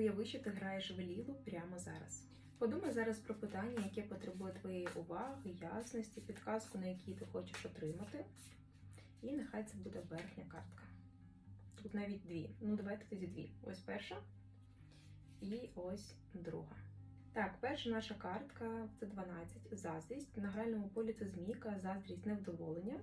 уяви, що ти граєш в лілу прямо зараз. Подумай зараз про питання, яке потребує твоєї уваги, ясності, підказку, на якій ти хочеш отримати. І нехай це буде верхня картка. Тут навіть дві. Ну, давайте тоді дві. Ось перша і ось друга. Так, перша наша картка це 12. Заздрість. На гральному полі це змійка, заздрість, невдоволення.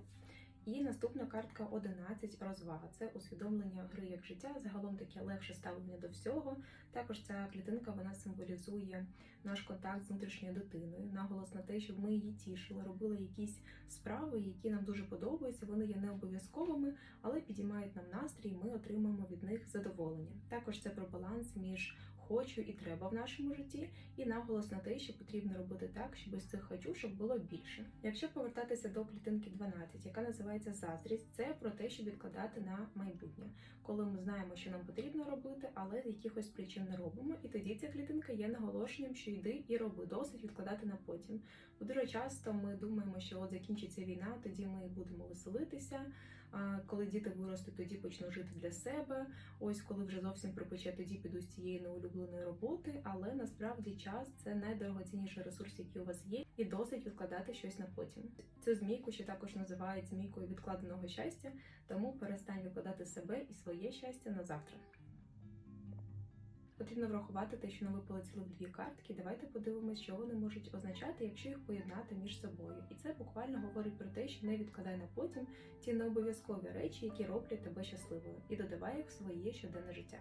І наступна картка 11 розвага. Це усвідомлення гри як життя, загалом таке легше ставлення до всього. Також ця клітинка вона символізує наш контакт з внутрішньою дитиною, наголос на те, щоб ми її тішили, робили якісь справи, які нам дуже подобаються. Вони є не обов'язковими, але підіймають нам настрій, і ми отримуємо від них задоволення. Також це про баланс між хочу і треба в нашому житті, і наголос на те, що потрібно робити так, щоб із цих хочушок було більше. Якщо повертатися до клітинки 12, яка називається заздрість, це про те, щоб відкладати на майбутнє, коли ми знаємо, що нам потрібно робити, але з якихось причин не робимо. І тоді ця клітинка є наголошенням, що йди і роби досить відкладати на потім. Бо дуже часто ми думаємо, що от закінчиться війна, тоді ми будемо веселитися. Коли діти виростуть, тоді почну жити для себе. Ось коли вже зовсім припече, тоді піду з цієї неулюбленої роботи. Але насправді час це найдорогоцінніший ресурс, який у вас є, і досить відкладати щось на потім. Цю змійку ще також називають змійкою відкладеного щастя, тому перестань викладати себе і своє щастя на завтра. Потрібно врахувати те, що нам випали цілих дві картки. Давайте подивимось, що вони можуть означати, якщо їх поєднати між собою. І це буквально говорить про те, що не відкладай на потім ті необов'язкові речі, які роблять тебе щасливою, і додавай їх в своє щоденне життя.